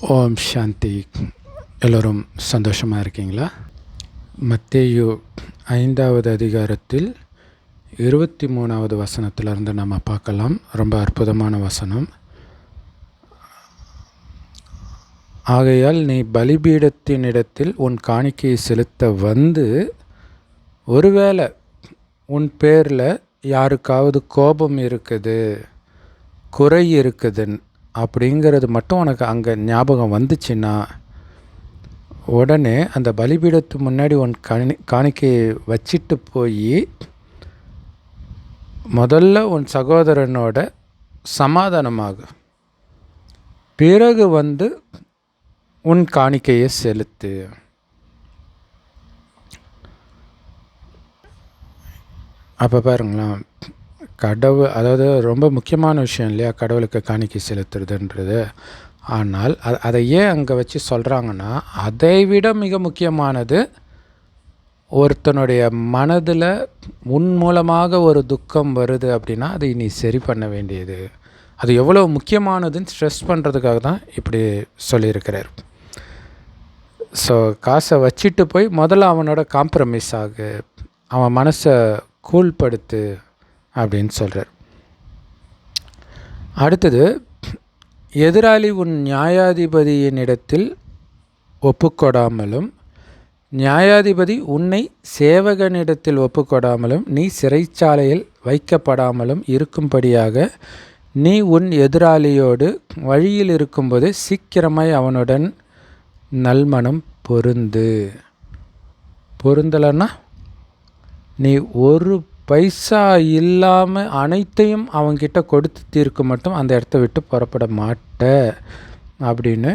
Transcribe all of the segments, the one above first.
ஓம் சாந்தி. எல்லோரும் சந்தோஷமாக இருக்கீங்களா? மத்தேயு ஐந்தாவது அதிகாரத்தில் இருபத்தி மூணாவது வசனத்திலிருந்து நம்ம பார்க்கலாம். ரொம்ப அற்புதமான வசனம். ஆகையால் நீ பலிபீடத்தினிடத்தில் உன் காணிக்கையை செலுத்த வந்து ஒருவேளை உன் பேரில் யாருக்காவது கோபம் இருக்குது குறை இருக்குதுன்னு அப்படிங்கிறது மட்டும் உனக்கு அங்கே ஞாபகம் வந்துச்சுன்னா உடனே அந்த பலிபீடத்து முன்னாடி உன் கணி காணிக்கையை வச்சிட்டு போய் முதல்ல உன் சகோதரனோட சமாதானமாக. பிறகு வந்து உன் காணிக்கையை செலுத்து. அப்போ பாருங்களேன். கடவுள் அதாவது ரொம்ப முக்கியமான விஷயம் இல்லையா? கடவுளுக்கு காணிக்கை செலுத்துறதுன்றது. ஆனால் அது அதை ஏன் அங்கே வச்சு சொல்கிறாங்கன்னா அதை விட மிக முக்கியமானது ஒருத்தனுடைய மனதில் உன் மூலமாக ஒரு துக்கம் வருது அப்படின்னா அதை நீ சரி பண்ண வேண்டியது. அது எவ்வளோ முக்கியமானதுன்னு ஸ்ட்ரெஸ் பண்ணுறதுக்காக தான் இப்படி சொல்லியிருக்கிறார். ஸோ காசை வச்சுட்டு போய் முதல்ல அவனோட காம்ப்ரமைஸ் ஆகு. அவன் மனசை கூல்படுத்து அப்படின்னு சொல்கிறார் அடுத்தது எதிராளி உன் நியாயாதிபதியின் இடத்தில் ஒப்புக்கொடாமலும் நியாயாதிபதி உன்னை சேவகனிடத்தில் ஒப்புக்கொடாமலும் நீ சிறைச்சாலையில் வைக்கப்படாமலும் இருக்கும்படியாக நீ உன் எதிராளியோடு வழியில் இருக்கும்போது சீக்கிரமாய் அவனுடன் நல்மனம் பொருந்து. பொருந்தலைன்னா நீ ஒரு பைசா இல்லாமல் அனைத்தையும் அவங்கிட்ட கொடுத்து தீர்க்க மட்டும் அந்த இடத்த விட்டு புறப்பட மாட்ட அப்படின்னு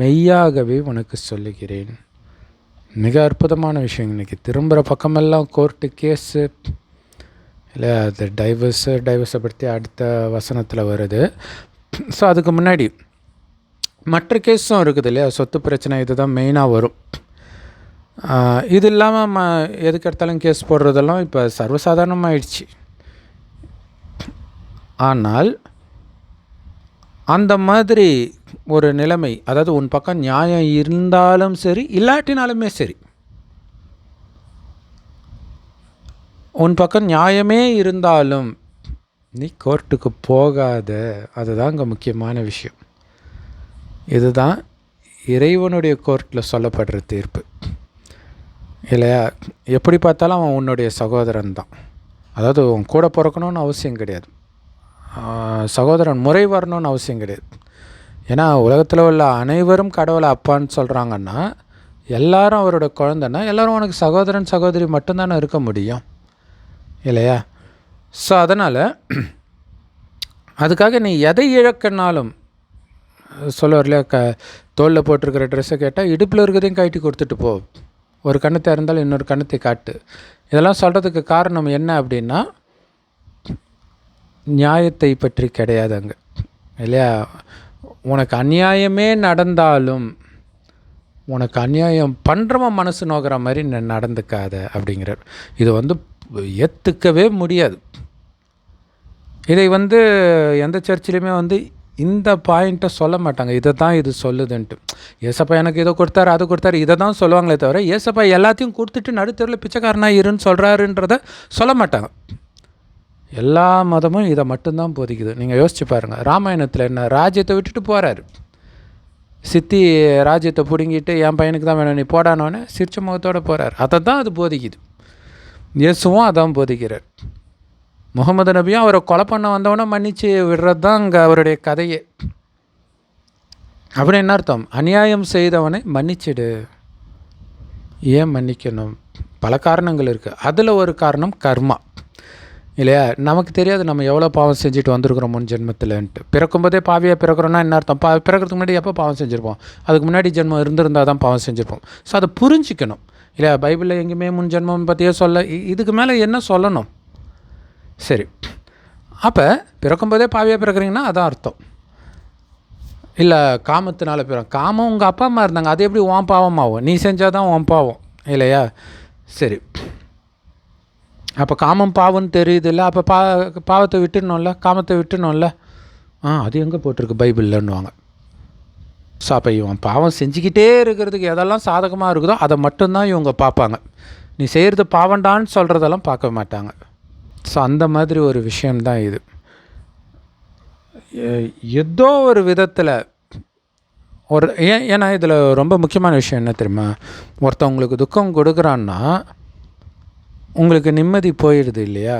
மெய்யாகவே உனக்கு சொல்லுகிறேன். மிக அற்புதமான விஷயம் இன்றைக்கி திரும்புகிற பக்கமெல்லாம் கோர்ட்டு கேஸு இல்லை அது டைவர்ஸு டைவர்ஸை பற்றி அடுத்த வசனத்தில் வருது. ஸோ அதுக்கு முன்னாடி மற்ற கேஸும் இருக்குது இல்லையா? சொத்து பிரச்சனை இது தான் மெயினாக வரும். இது இல்லாமல் ம எதுக்கு எடுத்தாலும் கேஸ் போடுறதெல்லாம் இப்போ சர்வசாதாரணமாகிடுச்சு ஆனால் அந்த மாதிரி ஒரு நிலைமை அதாவது உன் பக்கம் நியாயம் இருந்தாலும் சரி இல்லாட்டினாலுமே சரி. உன் பக்கம் நியாயமே இருந்தாலும் நீ கோர்ட்டுக்கு போகாத. அதுதான் அங்கே முக்கியமான விஷயம். இதுதான் இறைவனுடைய கோர்ட்டில் சொல்லப்படுற தீர்ப்பு. இல்லையா? எப்படி பார்த்தாலும் அவன் உன்னுடைய சகோதரன் தான் அதாவது உன் கூட பிறக்கணும்னு அவசியம் கிடையாது. சகோதரன் முறை வரணும்னு அவசியம் கிடையாது. ஏன்னா உலகத்தில் உள்ள அனைவரும் கடவுளை அப்பான்னு சொல்கிறாங்கன்னா எல்லாரும் அவரோட குழந்தைன்னா எல்லோரும் உனக்கு சகோதரன் சகோதரி மட்டும்தானே இருக்க முடியும். இல்லையா? ஸோ அதனால் அதுக்காக நீ எதை இழக்கனாலும் சொல்லுவார் இல்லையா க தோளில் போட்டிருக்கிற ட்ரெஸ்ஸை கேட்டால் இடுப்பில் இருக்கிறதையும் கழட்டி கொடுத்துட்டு போ. ஒரு கண்ணு இருந்தாலும் இன்னொரு கண்ணத்தை காட்டு. இதெல்லாம் சொல்கிறதுக்கு காரணம் என்ன அப்படின்னா நியாயத்தை பற்றி கிடையாது அங்கே. இல்லையா? உனக்கு அநியாயமே நடந்தாலும் உனக்கு அநியாயம் பண்ணுறவன் மனசு நோக்கிற மாதிரி நடந்துக்காத அப்படிங்கிறார் இது வந்து ஏற்றுக்கவே முடியாது. இதை வந்து எந்த சர்ச்சிலையுமே வந்து இந்த பாயிண்ட்டை சொல்ல மாட்டாங்க. இதை தான் இது சொல்லுதுன்ட்டு. ஏசப்பா எனக்கு இதை கொடுத்தாரு அதை கொடுத்தாரு இதை தான் சொல்லுவாங்களே தவிர ஏசப்பா எல்லாத்தையும் கொடுத்துட்டு நடுத்தரில் பிச்சைக்காரனாக இருன்னு சொல்கிறாருன்றத சொல்ல மாட்டாங்க. எல்லா மதமும் இதை மட்டும்தான் போதிக்குது. நீங்கள் யோசிச்சு பாருங்கள் ராமாயணத்தில் என்ன ராஜ்யத்தை விட்டுட்டு போகிறாரு சித்தி ராஜ்யத்தை பிடுங்கிட்டு என் பையனுக்கு தான் வேணும் நீ போடானோன்னு சிரிச்ச முகத்தோடு போகிறார் அதை தான் அது போதிக்குது. இயேசுவும் அதான் போதிக்கிறார். முகமது நபியும் அவரை கொலை பண்ண வந்தவனை மன்னிச்சு விடுறது தான் அங்கே அவருடைய கதையே. அப்படின்னு என்ன அர்த்தம்? அநியாயம் செய்தவனை மன்னிச்சிடு. ஏன் மன்னிக்கணும்? பல காரணங்கள் இருக்குது அதில் ஒரு காரணம் கர்மா. இல்லையா? நமக்கு தெரியாது நம்ம எவ்வளோ பாவம் செஞ்சுட்டு வந்திருக்கிறோம் முன் ஜென்மத்தில்ன்ட்டு. பிறக்கும்போதே பாவியாக பிறக்கிறோன்னா என்ன அர்த்தம்? பா பிறக்கிறதுக்கு முன்னாடி எப்போ பாவம் செஞ்சுருப்போம்? அதுக்கு முன்னாடி ஜென்மம் இருந்திருந்தால் தான் பாவம் செஞ்சுருப்போம். ஸோ அதை புரிஞ்சிக்கணும். இல்லையா? பைபிளில் எங்கேயுமே முன் ஜென்மம் பற்றியே சொல்ல இதுக்கு மேலே என்ன சொல்லணும்? சரி. அப்போ பிறக்கும்போதே பாவியாக பிறக்கிறீங்கன்னா அதான் அர்த்தம். இல்லை காமத்தினால பிற காமம் உங்கள் அப்பா அம்மா இருந்தாங்க. அது எப்படி உன் பாவமாகும்? நீ செஞ்சால் தான் உன் பாவம். இல்லையா? சரி. அப்போ காமம் பாவம்னு தெரியுது இல்லை அப்போ பா பாவத்தை விட்டுணும்ல காமத்தை விட்டுணும்ல ஆ அது எங்கே போட்டிருக்கு? பைபிள்லன்னுவாங்க. ஸோ அப்போ இவன் பாவம் செஞ்சுக்கிட்டே இருக்கிறதுக்கு எதெல்லாம் சாதகமாக இருக்குதோ அதை மட்டும்தான் இவங்க பார்ப்பாங்க. நீ செய்கிறது பாவண்டான்னு சொல்கிறதெல்லாம் பார்க்க மாட்டாங்க. ஸோ அந்த மாதிரி ஒரு விஷயம்தான் இது. ஏதோ ஒரு விதத்தில் ஒரு ஏன் ஏன்னா இதில் ரொம்ப முக்கியமான விஷயம் என்ன தெரியுமா? ஒருத்தவங்களுக்கு துக்கம் கொடுக்குறான்னா உங்களுக்கு நிம்மதி போயிடுது இல்லையா?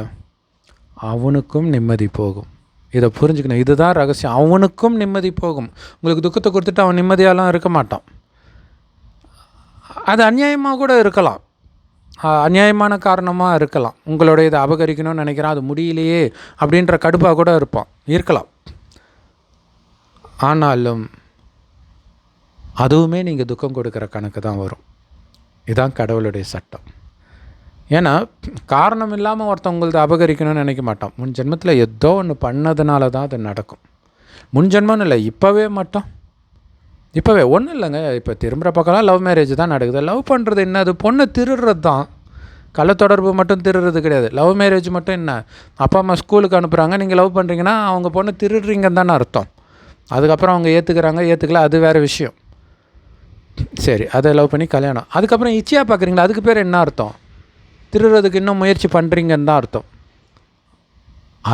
அவனுக்கும் நிம்மதி போகும். இதை புரிஞ்சுக்கணும். இதுதான் ரகசியம். அவனுக்கும் நிம்மதி போகும். உங்களுக்கு துக்கத்தை கொடுத்துட்டு அவன் நிம்மதியாலாம் இருக்க மாட்டான். அது அநியாயமாக கூட இருக்கலாம். அநியாயமான காரணமாக இருக்கலாம். உங்களுடைய இதை அபகரிக்கணும்னு நினைக்கிறான். அது முடியலையே அப்படின்ற கடுப்பாக கூட இருப்பான் இருக்கலாம். ஆனாலும் அதுவுமே நீங்கள் துக்கம் கொடுக்குற கணக்கு தான் வரும். இதுதான் கடவுளுடைய சட்டம். ஏன்னா காரணம் இல்லாமல் ஒருத்தவங்களது அபகரிக்கணும்னு நினைக்க மாட்டான். முன் ஜென்மத்தில் ஏதோ ஒன்று பண்ணதுனால தான் அது நடக்கும். முன் ஜென்மம்னு இல்லை இப்போவே மட்டும். இப்போவே ஒன்றும் இல்லைங்க. இப்போ திரும்புகிற பக்கம்லாம் லவ் மேரேஜ் தான் நடக்குது. லவ் பண்ணுறது என்ன? அது பொண்ணை திருடுறது தான். கள்ள தொடர்பு மட்டும் திருடுறது கிடையாது. லவ் மேரேஜ் மட்டும் என்ன? அப்பா அம்மா ஸ்கூலுக்கு அனுப்புகிறாங்க நீங்கள் லவ் பண்ணுறீங்கன்னா அவங்க பொண்ணு திருடுறீங்கன்னு தானே அர்த்தம். அதுக்கப்புறம் அவங்க ஏற்றுக்கிறாங்க ஏற்றுக்கல அது வேறு விஷயம். சரி அதை லவ் பண்ணி கல்யாணம். அதுக்கப்புறம் இச்சையாக பார்க்குறீங்களா அதுக்கு பேர் என்ன அர்த்தம்? திருடுறதுக்கு இன்னும் முயற்சி பண்ணுறீங்கன்னு தான் அர்த்தம்.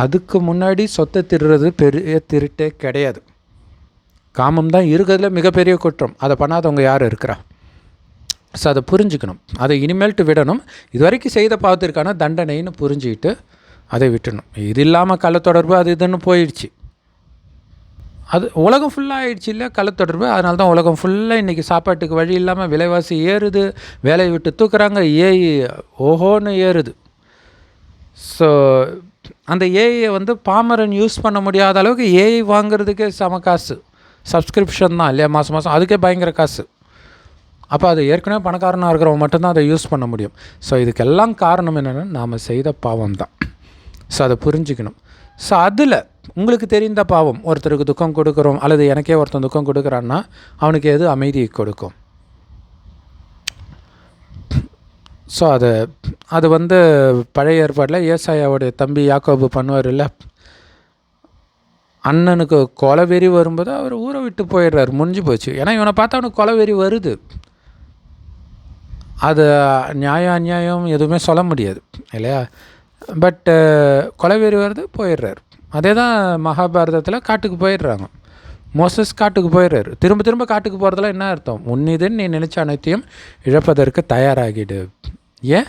அதுக்கு முன்னாடி சொத்தை திருடுறது பெரிய திருட்டே கிடையாது. காமம் தான் இருக்கிறதுல மிகப்பெரிய குற்றம். அதை பண்ணாதவங்க யார் இருக்கிறா? ஸோ அதை புரிஞ்சுக்கணும். அதை இனிமேல்ட்டு விடணும். இது வரைக்கும் செய்த பார்த்துருக்கான தண்டனைன்னு புரிஞ்சுக்கிட்டு அதை விட்டணும் இது இல்லாமல் கள்ளத்தொடர்பு அது இதுன்னு போயிடுச்சு. அது உலகம் ஃபுல்லாக ஆயிடுச்சு இல்லை கள்ளத்தொடர்பு? அதனால தான் உலகம் ஃபுல்லாக இன்றைக்கி சாப்பாட்டுக்கு வழி இல்லாமல் விலைவாசி ஏறுது. வேலையை விட்டு தூக்குறாங்க. ஏஐ ஓஹோன்னு ஏறுது. ஸோ அந்த ஏஐயை வந்து பாமரன் யூஸ் பண்ண முடியாத அளவுக்கு ஏஐ வாங்குறதுக்கே செம காசு. சப்ஸ்கிரிப்ஷன் தான் இல்லையா? மாதம் மாதம் அதுக்கே பயங்கர காசு. அப்போ அது ஏற்கனவே பணக்காரனாக இருக்கிறவங்க மட்டும்தான் அதை யூஸ் பண்ண முடியும். ஸோ இதுக்கெல்லாம் காரணம் என்னென்னா நாம் செய்த பாவம் தான். ஸோ அதை புரிஞ்சுக்கணும். ஸோ அதில் உங்களுக்கு தெரிந்த பாவம் ஒருத்தருக்கு துக்கம் கொடுக்குறோம் அல்லது எனக்கே ஒருத்தன் துக்கம் கொடுக்குறான்னா அவனுக்கு எது அமைதியை கொடுக்கும்? ஸோ அது அது வந்து பழைய ஏற்பாட்டில் ஏசாயாவுடைய தம்பி யாக்கோபு பண்ணுவார் இல்லை? அண்ணனுக்கு கொலவெறி வரும்போது அவர் ஊரை விட்டு போயிடுறாரு. முடிஞ்சு போச்சு. ஏன்னா இவனை பார்த்தா அவனுக்கு கொலவெறி வருது. அது நியாயம் அநியாயம் எதுவுமே சொல்ல முடியாது. இல்லையா? பட்டு கொலவெறி வருது போயிடுறாரு. அதே தான் மகாபாரதத்தில் காட்டுக்கு போயிடுறாங்க. மோசஸ் காட்டுக்கு போயிடுறாரு. திரும்ப திரும்ப காட்டுக்கு போகிறதுல என்ன அர்த்தம்? உன்னிதுன்னு நீ நினச்ச அனைத்தையும் இழப்பதற்கு தயாராகிடு. ஏன்?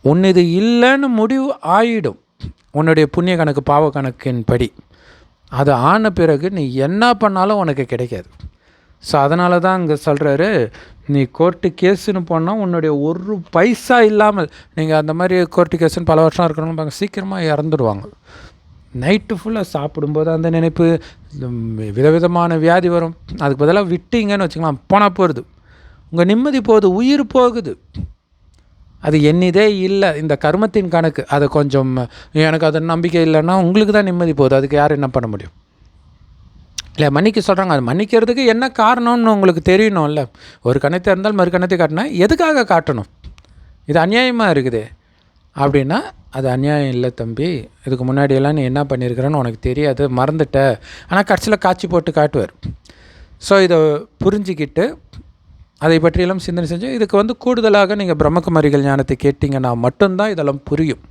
உன்னிது இல்லைன்னு முடிவு ஆயிடும். உன்னுடைய புண்ணிய கணக்கு பாவ கணக்கின் படி அது ஆன பிறகு நீ என்ன பண்ணாலும் உனக்கு கிடைக்காது. ஸோ அதனால தான் அங்கே சொல்கிறாரு நீ கோர்ட்டு கேஸுன்னு போனால் உன்னுடைய ஒரு பைசா இல்லாமல் நீங்கள் அந்த மாதிரி கோர்ட்டு கேஸுன்னு பல வருஷம் இருக்கணும் சீக்கிரமாக இறந்துடுவாங்க நைட்டு ஃபுல்லாக சாப்பிடும்போது அந்த நினைப்பு விதவிதமான வியாதி வரும். அதுக்கு பதிலாக விட்டீங்கன்னு வச்சுக்கலாம் போனால் போகிறது உங்கள் நிம்மதி போகுது உயிர் போகுது. அது என்னதே இல்லை. இந்த கர்மத்தின் கணக்கு அதை கொஞ்சம் எனக்கு அது நம்பிக்கை இல்லைன்னா உங்களுக்கு தான் நிம்மதி போகுது. அதுக்கு யார் என்ன பண்ண முடியும்? இல்லை மன்னிக்க சொல்கிறாங்க அது மன்னிக்கிறதுக்கு என்ன காரணம்னு உங்களுக்கு தெரியணும்ல. ஒரு கணத்தை இருந்தால் மறு கணத்தை காட்டினா எதுக்காக காட்டணும்? இது அநியாயமாக இருக்குது. அப்படின்னா அது அநியாயம் இல்லை தம்பி. இதுக்கு முன்னாடியெல்லாம் நீ என்ன பண்ணியிருக்கிறேன்னு உனக்கு தெரியாது. மறந்துட்ட. ஆனால் கடைசியில் காட்சி போட்டு காட்டுவார். ஸோ இதை புரிஞ்சிக்கிட்டு அதை பற்றியெல்லாம் சிந்தனை செஞ்சு இதுக்கு வந்து கூடுதலாக நீங்கள் பிரம்மகுமாரிகள் ஞானத்தை கேட்டிங்கன்னா மட்டும்தான் இதெல்லாம் புரியும்.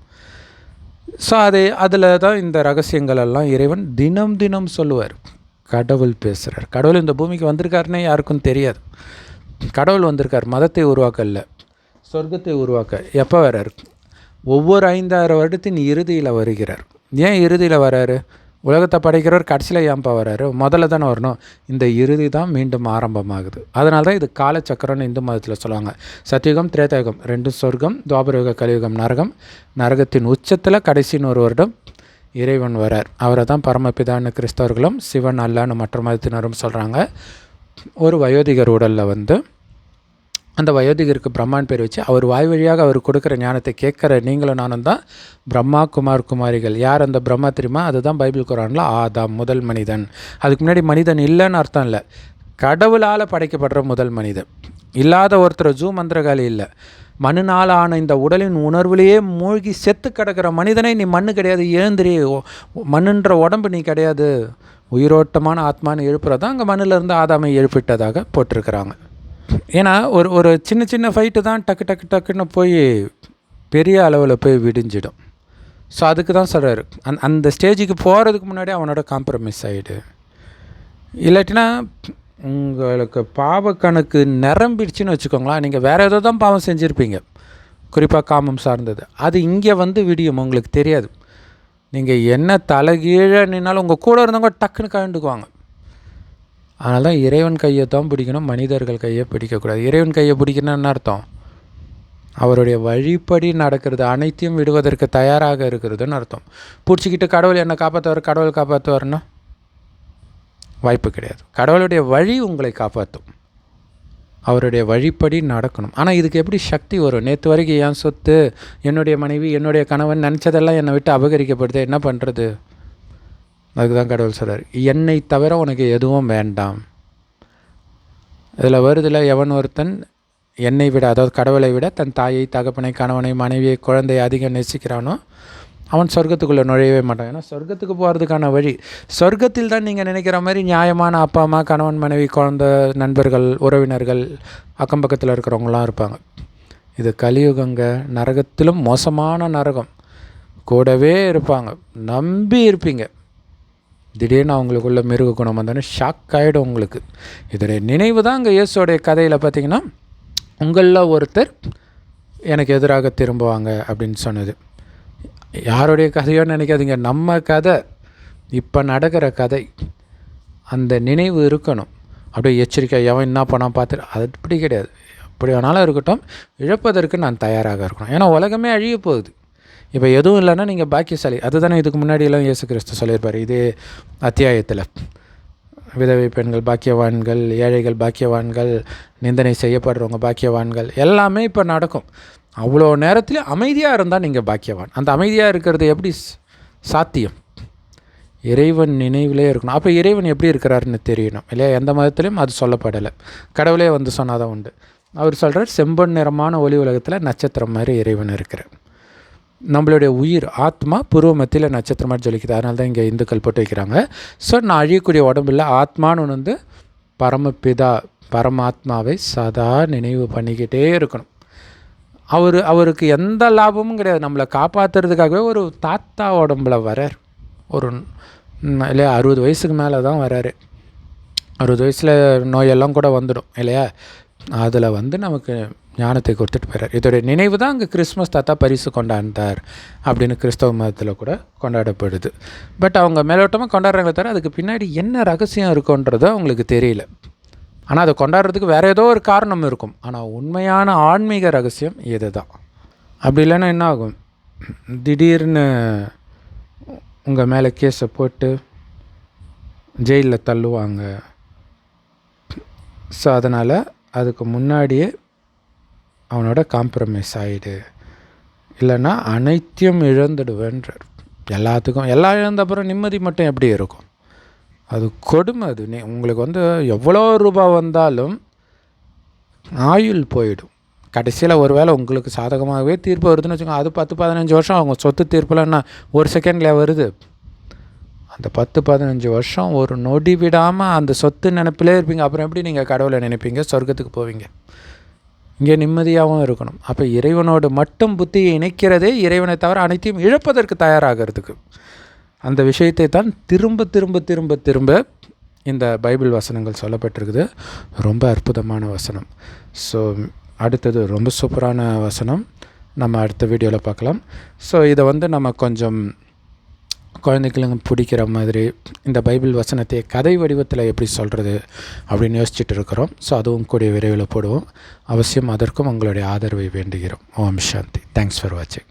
ஸோ அது அதில் தான் இந்த ரகசியங்கள் எல்லாம் இறைவன் தினம் தினம் சொல்லுவார். கடவுள் பேசுகிறார் கடவுள் இந்த பூமிக்கு வந்திருக்காருன்னே யாருக்கும் தெரியாது. கடவுள் வந்திருக்கார். மதத்தை உருவாக்க இல்லை சொர்க்கத்தை உருவாக்க. எப்போ வர்றார்? ஒவ்வொரு ஐந்தாயிரம் வருடத்தின் இறுதியில் வருகிறார். ஏன் இறுதியில் வராரு உலகத்தை படைக்கிறவர் கடைசியில் ஏன்ப்பா வராரு? முதல்ல தானே வரணும். இந்த இறுதி தான் மீண்டும் ஆரம்பமாகுது. அதனால தான் இது காலச்சக்கரம்னு இந்து மதத்தில் சொல்லுவாங்க. சத்தியுகம் திரேதாயுகம் ரெண்டு சொர்க்கம் துவாபரயுக கலியுகம் நரகம். நரகத்தின் உச்சத்தில் கடைசின்னு ஒரு வருடம் இறைவன் வரார். அவரை தான் பரமபிதான்னு கிறிஸ்தவர்களும் சிவன் அல்லான்னு மற்ற மதத்தினரும் சொல்கிறாங்க ஒரு வயோதிகர் உடலில் வந்து அந்த வயோதிகருக்கு பிரம்மான் பேர் வச்சு அவர் வாய் வழியாக அவர் கொடுக்குற ஞானத்தை கேட்குற நீங்களும் நானும் தான் பிரம்மா குமார் குமாரிகள். யார் அந்த பிரம்மா தெரியுமா? அதுதான் பைபிள் குரானில் ஆதாம் முதல் மனிதன். அதுக்கு முன்னாடி மனிதன் இல்லைன்னு அர்த்தம் இல்லை. கடவுளால் படைக்கப்படுற முதல் மனிதன். இல்லாத ஒருத்தர் ஜூ மந்திரகாலி இல்லை. மண்ணினால் ஆன இந்த உடலின் உணர்விலேயே மூழ்கி செத்து கிடக்கிற மனிதனை நீ மண்ணு கிடையாது எழுந்திரி மண்ணுன்ற உடம்பு நீ கிடையாது. உயிரோட்டமான ஆத்மான்னு எழுப்புறதான் அங்கே மண்ணிலிருந்து ஆதாமை எழுப்பிட்டதாக போட்டிருக்கிறாங்க. ஏன்னா ஒரு ஒரு சின்ன சின்ன ஃபைட்டு தான் டக்கு டக்கு டக்குன்னு போய் பெரிய அளவில் போய் விடிஞ்சிடும். ஸோ அதுக்கு தான் சொல்கிறார் அந் அந்த ஸ்டேஜுக்கு போகிறதுக்கு முன்னாடி அவனோட காம்ப்ரமைஸ் ஆகிடு இல்லாட்டினா உங்களுக்கு பாவ கணக்கு நிரம்பிடுச்சுன்னு வச்சுக்கோங்களேன். நீங்கள் வேறு ஏதோ தான் பாவம் செஞ்சுருப்பீங்க. குறிப்பாக காமம் சார்ந்தது. அது இங்கே வந்து விடியும் உங்களுக்கு தெரியாது. நீங்கள் என்ன தலைகீழ நின்னாலும் உங்கள் கூட இருந்தவங்க டக்குன்னு கண்டுக்குவாங்க அதனால தான் இறைவன் கையை தான் பிடிக்கணும் மனிதர்கள் கையை பிடிக்கக்கூடாது. இறைவன் கையை பிடிக்கணும்னு என்ன அர்த்தம்? அவருடைய வழிப்படி நடக்கிறது அனைத்தையும் விடுவதற்கு தயாராக இருக்கிறதுன்னு அர்த்தம். பிடிச்சிக்கிட்டு கடவுள் என்னை காப்பாற்றுவார் கடவுள் காப்பாற்றுவார்னா வாய்ப்பு கிடையாது. கடவுளுடைய வழி உங்களை காப்பாற்றும் அவருடைய வழிப்படி நடக்கணும். ஆனால் இதுக்கு எப்படி சக்தி வரும்? நேற்று வரைக்கும் என் சொத்து என்னுடைய மனைவி என்னுடைய கணவன் நினச்சதெல்லாம் என்னை விட்டு அபகரிக்கப்படுது. என்ன பண்ணுறது அதுக்கு தான் கடவுள் சொல்கிறார் என்னை தவிர உனக்கு எதுவும் வேண்டாம். இதில் வருதில் எவன் ஒருத்தன் என்னை விட அதாவது கடவுளை விட தன் தாயை தகப்பனை கணவனை மனைவியை குழந்தையை அதிகம் நேசிக்கிறானோ அவன் சொர்க்கத்துக்குள்ளே நுழையவே மாட்டான். ஏன்னா சொர்க்கத்துக்கு போகிறதுக்கான வழி சொர்க்கத்தில் தான் நீங்கள் நினைக்கிற மாதிரி நியாயமான அப்பா அம்மா கணவன் மனைவி குழந்த நண்பர்கள் உறவினர்கள் அக்கம் பக்கத்தில் இருக்கிறவங்களாம் இருப்பாங்க. இது கலியுகங்க நரகத்திலும் மோசமான நரகம். கூடவே இருப்பாங்க. நம்பி இருப்பீங்க. திடீர்னு அவங்களுக்குள்ள மிருக குணம் வந்தோடனே ஷாக் ஆகிடும் உங்களுக்கு. இதோடைய நினைவு தான் அங்கே இயேசுடைய கதையில் பார்த்தீங்கன்னா உங்களில் ஒருத்தர் எனக்கு எதிராக திரும்புவாங்க அப்படின்னு சொன்னது. யாருடைய கதையோ நினைக்காதீங்க நம்ம கதை இப்போ நடக்கிற கதை அந்த நினைவு இருக்கணும். அப்படியே எச்சரிக்கை எவன் என்ன பண்ணால் பார்த்துட்டு அது அப்படி கிடையாது. எப்படி வேணாலும் இருக்கட்டும் இழப்பதற்கு நான் தயாராக இருக்கணும். ஏன்னா உலகமே அழிய போகுது. இப்போ எதுவும் இல்லைன்னா நீங்கள் பாக்கியசாலி அதுதானே இதுக்கு முன்னாடியெல்லாம் இயேசு கிறிஸ்து சொல்லியிருப்பார். இதே அத்தியாயத்தில் விதவை பெண்கள் பாக்கியவான்கள் ஏழைகள் பாக்கியவான்கள் நிந்தனை செய்யப்படுறவங்க பாக்கியவான்கள் எல்லாமே இப்போ நடக்கும். அவ்வளோ நேரத்தில் அமைதியாக இருந்தால் நீங்கள் பாக்கியவான். அந்த அமைதியாக இருக்கிறது எப்படி சாத்தியம்? இறைவன் நினைவிலே இருக்கணும். அப்போ இறைவன் எப்படி இருக்கிறாருன்னு தெரியணும் இல்லையா? எந்த மதத்துலையும் அது சொல்லப்படலை. கடவுளே வந்து சொன்னாதான் உண்டு. அவர் சொல்கிறார் செம்பன் நிறமான ஒளி உலகத்தில் நட்சத்திரம் மாதிரி இறைவன் இருக்கிறார். நம்மளுடைய உயிர் ஆத்மா பூர்வ மத்தியில் நட்சத்திரம் மாதிரி ஜொலிக்குது. அதனால தான் இங்கே இந்துக்கள் போட்டு வைக்கிறாங்க. ஸோ நான் அழியக்கூடிய உடம்பில் ஆத்மான்னு ஒன்று வந்து பரமபிதா பரமாத்மாவை சதா நினைவு பண்ணிக்கிட்டே இருக்கணும். அவர் அவருக்கு எந்த லாபமும் கிடையாது. நம்மளை காப்பாற்றுறதுக்காகவே ஒரு தாத்தா உடம்புல வரார் ஒரு இல்லையா அறுபது வயசுக்கு மேலே தான் வராரு அறுபது வயசில் நோயெல்லாம் கூட வந்துடும் இல்லையா? அதில் வந்து நமக்கு ஞானத்தை கொடுத்துட்டு போயிறார். இதோடைய நினைவு தான் அங்கே கிறிஸ்மஸ் தாத்தா பரிசு கொண்டாந்தார் அப்படின்னு கிறிஸ்தவ மதத்தில் கூட கொண்டாடப்படுது. பட் அவங்க மேலோட்டமாக கொண்டாடுறாங்களே தவிர அதுக்கு பின்னாடி என்ன ரகசியம் இருக்குன்றதோ அவங்களுக்கு தெரியல. ஆனால் அதை கொண்டாடுறதுக்கு வேறு ஏதோ ஒரு காரணம் இருக்கும். ஆனால் உண்மையான ஆன்மீக ரகசியம் இது தான் அப்படி இல்லைன்னா என்ன ஆகும்? திடீர்னு உங்கள் மேலே கேஸை போட்டு ஜெயிலில் தள்ளுவாங்க. ஸோ அதனால் அதுக்கு முன்னாடியே அவனோட காம்ப்ரமைஸ் ஆகிடு இல்லைன்னா அனைத்தையும் இழந்துடுவேன்றார் எல்லாத்துக்கும் எல்லாம் இழந்த அப்புறம் நிம்மதி மட்டும் எப்படி இருக்கும்? அது கொடுமை அது. நீ உங்களுக்கு வந்து எவ்வளோ ரூபாய் வந்தாலும் ஆயுள் போயிடும். கடைசியில் ஒரு வேளை உங்களுக்கு சாதகமாகவே தீர்ப்பு வருதுன்னு வச்சுக்கோங்க. அது பத்து பதினஞ்சு வருஷம் அவங்க சொத்து தீர்ப்புலாம் என்ன ஒரு செகண்டில் வருது? அந்த பத்து பதினஞ்சு வருஷம் ஒரு நொடி விடாமல் அந்த சொத்து நினைப்பிலே இருப்பீங்க. அப்புறம் எப்படி நீங்கள் கடவுளை நினைப்பீங்க? சொர்க்கத்துக்கு போவீங்க. இங்கே நிம்மதியாகவும் இருக்கணும். அப்போ இறைவனோடு மட்டும் புத்தியை இணைக்கிறதே இறைவனை தவிர அனைத்தையும் இழப்பதற்கு தயாராகிறதுக்கு. அந்த விஷயத்தை தான் திரும்ப திரும்ப திரும்ப திரும்ப இந்த பைபிள் வசனங்கள் சொல்லப்பட்டிருக்குது. ரொம்ப அற்புதமான வசனம். ஸோ அடுத்தது ரொம்ப சூப்பரான வசனம். நம்ம அடுத்த வீடியோவில் பார்க்கலாம். ஸோ இதை வந்து நம்ம கொஞ்சம் குழந்தைகளுக்கு பிடிக்கிற மாதிரி இந்த பைபிள் வசனத்தை கதை வடிவத்தில் எப்படி சொல்கிறது அப்படின்னு யோசிச்சுட்டு இருக்கிறோம். ஸோ அதுவும் கூடிய விரைவில் போடுவோம். அவசியம் அதற்கும் உங்களுடைய ஆதரவை வேண்டுகிறோம். ஓம் சாந்தி. தேங்க்ஸ் ஃபார் வாட்சிங்